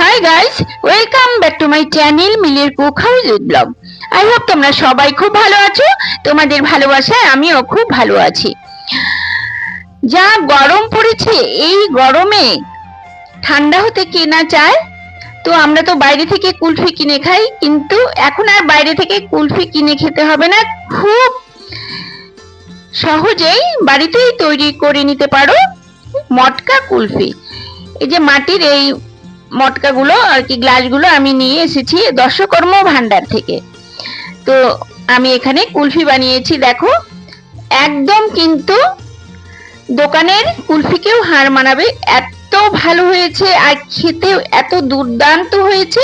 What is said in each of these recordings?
Hi guys welcome back to my channel মিলের cook house blog I hope তোমরা সবাই খুব ভালো আছো, তোমাদের ভালোবাসায় আমিও খুব ভালো আছি। যা গরম পড়েছে, এই গরমে ঠান্ডা হতে কে না চায়? তো আমরা তো বাইরে থেকে কুলফি কিনে খাই, কিন্তু এখন আর বাইরে থেকে কুলফি কিনে খেতে হবে না। খুব সহজেই বাড়িতেই তৈরি করে নিতে পারো, মটকা কুলফি। এই যে মাটির এই মটকাগুলো আর কি গ্লাসগুলো আমি নিয়ে এসেছি দশকর্ম ভান্ডার থেকে। তো আমি এখানে কুলফি বানিয়েছি, দেখো। একদম কিন্তু দোকানের কুলফিকেও হার মানাবে। এত ভালো হয়েছে আর খেতে এত দুর্দান্ত হয়েছে।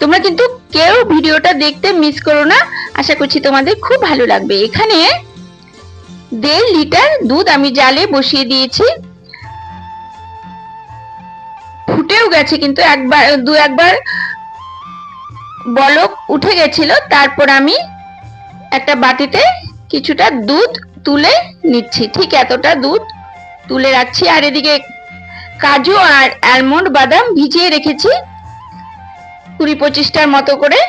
তোমরা কিন্তু কেউ ভিডিওটা দেখতে মিস করো না। আশা করছি তোমাদের খুব ভালো লাগবে। এখানে দেড় লিটার দুধ আমি জালে বসিয়ে দিয়েছি। ফুটেও গেছে কিন্তু একবার, দু একবার বলক উঠে গেছিল, তারপর আমি একটা বাটিতে কিছুটা দুধ তুলে নিচ্ছি। ঠিক এতটা দুধ তুলে রাখছি, আর এদিকে কাজু আর অ্যালমন্ড বাদাম ভিজিয়ে রেখেছি কুড়ি পঁচিশটার মতো করে।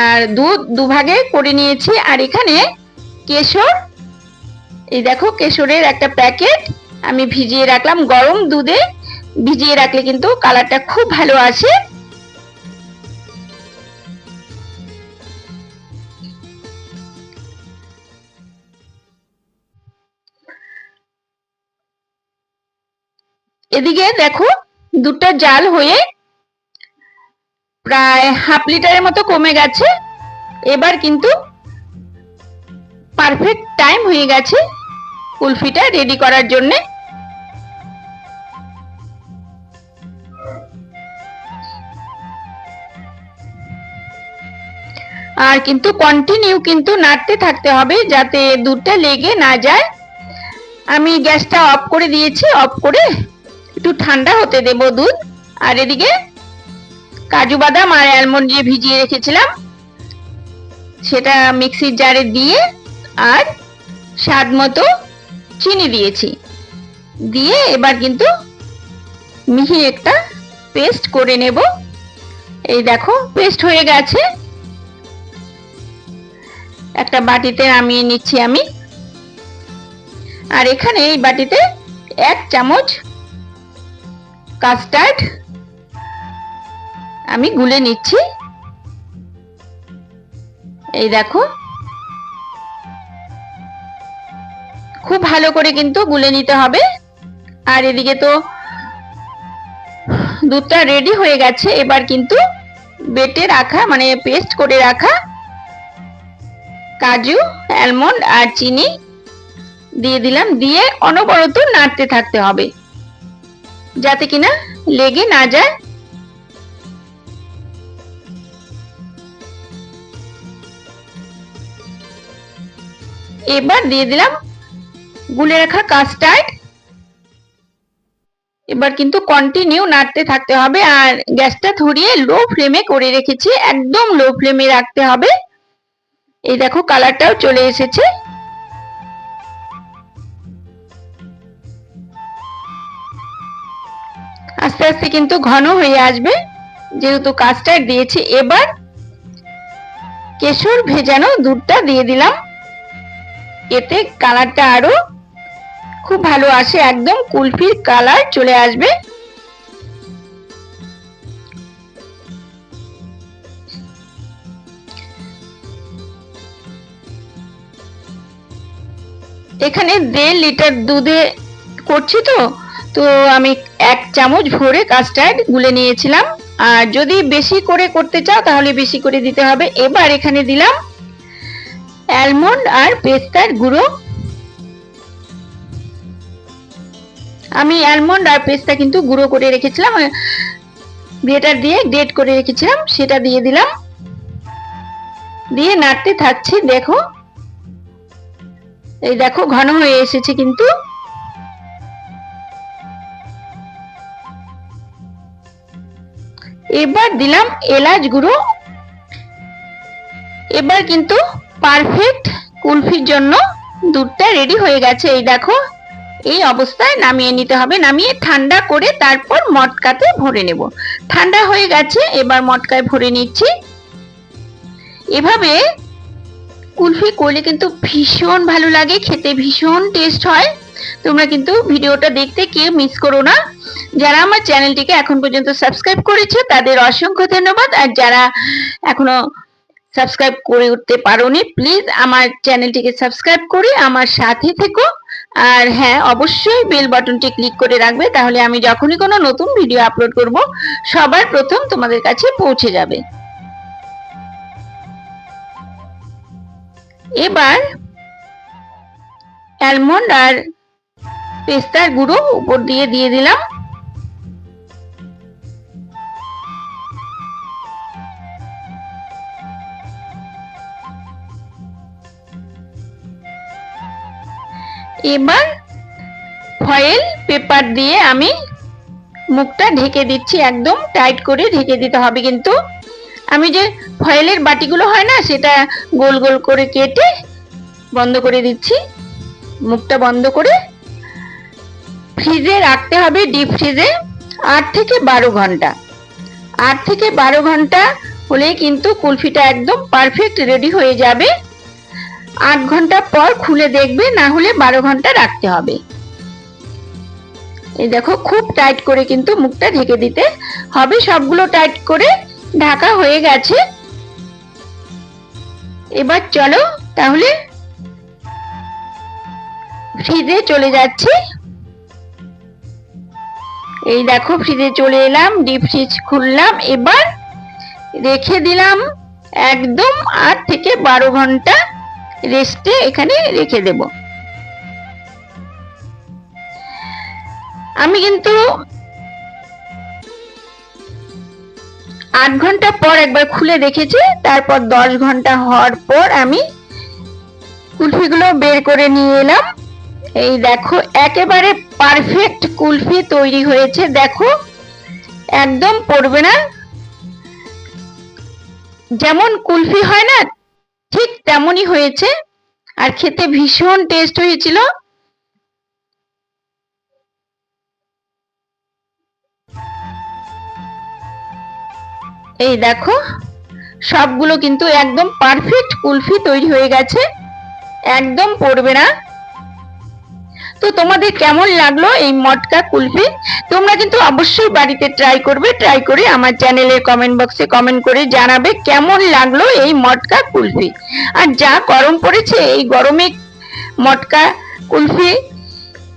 আর দুধ দুভাগে করে নিয়েছি, আর এখানে কেশর, এই দেখো কেশরের একটা প্যাকেট আমি ভিজিয়ে রাখলাম। গরম দুধে ভিজিয়ে রাখলে কিন্তু কালারটা খুব ভালো আসে। এদিকে দেখো দুধটা জাল হয়ে প্রায় হাফ লিটারের মতো কমে গেছে। এবার কিন্তু পারফেক্ট টাইম হয়ে গেছে কুলফিটা রেডি করার জন্যে। আর কিন্তু কন্টিনিউ কিন্তু নাড়তে থাকতে হবে যাতে দুধটা লেগে না যায়। আমি গ্যাসটা অফ করে দিয়েছি অফ করে একটু ঠান্ডা হতে দেব দুধ। আর এদিকে কাজু বাদাম আর অ্যালমন্ড যে ভিজিয়ে রেখেছিলাম। সেটা মিক্সির জারে দিয়ে আর স্বাদ মতো চিনি দিয়েছি। দিয়ে এবার কিন্তু মিহি একটা পেস্ট করে নেব। এই দেখো পেস্ট হয়ে গেছে। একটা বাটিতে নামিয়ে নিচ্ছি আমি। আর এখানে এই বাটিতে এক চামচ কাস্টার্ড আমি গুলে নিচ্ছি। এই দেখো। খুব ভালো করে কিন্তু গুলে নিতে হবে। আর এদিকে তো দুধটা রেডি হয়ে গেছে। এবার কিন্তু বেটে রাখা মানে পেস্ট করে রাখা কাজু, অ্যালমন্ড আর চিনি দিয়ে দিলাম। দিয়ে অনবরত নাড়তে থাকতে হবে। যাতে কিনা লেগে না যায়। এবার দিয়ে দিলাম গুলে রাখা কাস্টার্ড। এবার কিন্তু কন্টিনিউ নাড়তে থাকতে হবে। আর গ্যাসটা ধরিয়ে লো ফ্লেমে করে রেখেছি। একদম লো ফ্লেমে রাখতে হবে। এই দেখো কালারটাও চলে এসেছে। আস্তে আস্তে কিন্তু ঘন হয়ে আসবে, যেহেতু কাস্টার্ড দিয়েছি। এবার কেশর ভেজানো দুধটা দিয়ে দিলাম। এতে কালারটা আরও খুব ভালো আসে, একদম কুলফির কালার চলে আসবে। এখানে দেড় লিটার দুধে করছি তো। তো আমি এক চামচ ভরে কাস্টার্ড গুলে নিয়েছিলাম। আর যদি বেশি করে করতে চাও তাহলে বেশি করে দিতে হবে। এবার এখানে দিলাম অ্যালমন্ড আর পেস্তার গুঁড়ো। আমি অ্যালমন্ড আর পেস্তা কিন্তু গুঁড়ো করে রেখেছিলাম। গ্রেটার দিয়ে গ্রেট করে রেখেছিলাম, সেটা দিয়ে দিলাম। দিয়ে নাড়তে থাকছি, দেখো। এই দেখো, ঘন হয়ে এসেছে কিন্তু। এবার দিলাম এলাচ গুঁড়ো। এবার কিন্তু পারফেক্ট কুলফির জন্য দুধটা রেডি হয়ে গেছে। এই দেখো, এই অবস্থায় নামিয়ে নিতে হবে। নামিয়ে ঠান্ডা করে তারপর মটকাতে ভরে নেব। ঠান্ডা হয়ে গেছে, এবার মটকায় ভরে নিচ্ছি। এভাবে কুলফি করলে কিন্তু ভীষণ ভালো লাগে, খেতে ভীষণ টেস্ট হয়। তোমরা কিন্তু ভিডিওটা দেখতে কেউ মিস করো না। যারা আমার চ্যানেলটিকে এখন পর্যন্ত সাবস্ক্রাইব করেছে, তাদের অসংখ্য ধন্যবাদ। আর যারা এখনও সাবস্ক্রাইব করে উঠতে পারোনি প্লিজ আমার চ্যানেলটিকে সাবস্ক্রাইব করে আমার সাথে থেকো। আর হ্যাঁ অবশ্যই বেল বাটনটি ক্লিক করে রাখবে, তাহলে আমি যখনই কোনো নতুন ভিডিও আপলোড করব, সবার প্রথম তোমাদের কাছে পৌঁছে যাবে। এবার অ্যালমন্ড আর পেস্তার গুঁড়ো উপর দিয়ে দিয়ে দিলাম। এবার ফয়েল পেপার দিয়ে আমি মুখটা ঢেকে দিচ্ছি, একদম টাইট করে ঢেকে দিতে হবে কিন্তু। আমি যে ফয়েলের বাটিগুলো হয় না, সেটা গোল গোল করে কেটে বন্ধ করে দিচ্ছি। মুখটা বন্ধ করে ফ্রিজে রাখতে হবে ডিপ ফ্রিজে আট থেকে বারো ঘণ্টা। আট থেকে বারো ঘণ্টা হলে কিন্তু কুলফিটা একদম পারফেক্ট রেডি হয়ে যাবে। আট ঘণ্টা পর খুলে দেখবে, না হলে বারো ঘণ্টা রাখতে হবে। এই দেখো, খুব টাইট করে কিন্তু মুখটা ঢেকে দিতে হবে। সবগুলো টাইট করে ঢাকা হয়ে গেছে। এবার চলো তাহলে ফ্রিজে চলে যাচ্ছি। এই দেখো ফ্রিজে চলে এলাম, ডিপ ফ্রিজ খুললাম। এবার রেখে দিলাম একদম আট থেকে বারো ঘণ্টা রেস্টে এখানে রেখে দেব। আমি কিন্তু আট ঘণ্টা পর একবার খুলে দেখেছি, তারপর দশ ঘণ্টা হওয়ার পর আমি কুলফিগুলো বের করে নিয়ে এলাম। এই দেখো, একেবারে পারফেক্ট কুলফি তৈরি হয়েছে, দেখো, একদম পড়বে না। যেমন কুলফি হয় না, ঠিক তেমনই হয়েছে, আর খেতে ভীষণ টেস্ট হয়েছিল। এই দেখো, সবগুলো কিন্তু একদম পারফেক্ট কুলফি তৈরি হয়ে গেছে, একদম পড়বে না। তো তোমাদের কেমন লাগল এই মটকা কুলফি? তোমরা কিন্তু অবশ্যই বাড়িতে ট্রাই করবে ট্রাই করে আমার চ্যানেলের কমেন্ট বক্সে কমেন্ট করে জানাবে কেমন লাগল এই মটকা কুলফি। আর যা গরম পড়েছে, এই গরমে মটকা কুলফি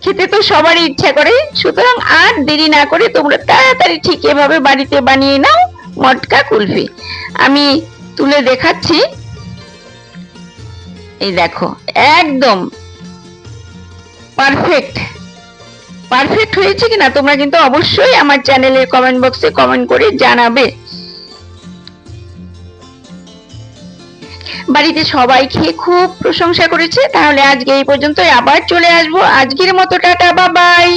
খেতে তো সবারই ইচ্ছা করে। সুতরাং আর দেরি না করে তোমরা তাড়াতাড়ি ঠিক এভাবে বাড়িতে বানিয়ে নাও। মটকা কুলফি। আমি তুলে দেখাচ্ছি। এই দেখো, একদম পারফেক্ট পারফেক্ট হয়েছে কিনা তোমরা কিন্তু অবশ্যই আমার চ্যানেলের কমেন্ট বক্সে কমেন্ট করে জানাবে। বাড়িতে সবাই খেয়ে খুব প্রশংসা করেছে। তাহলে আজকে এই পর্যন্ত আবার চলে আসব। আজকের মতো টাটা বা বাই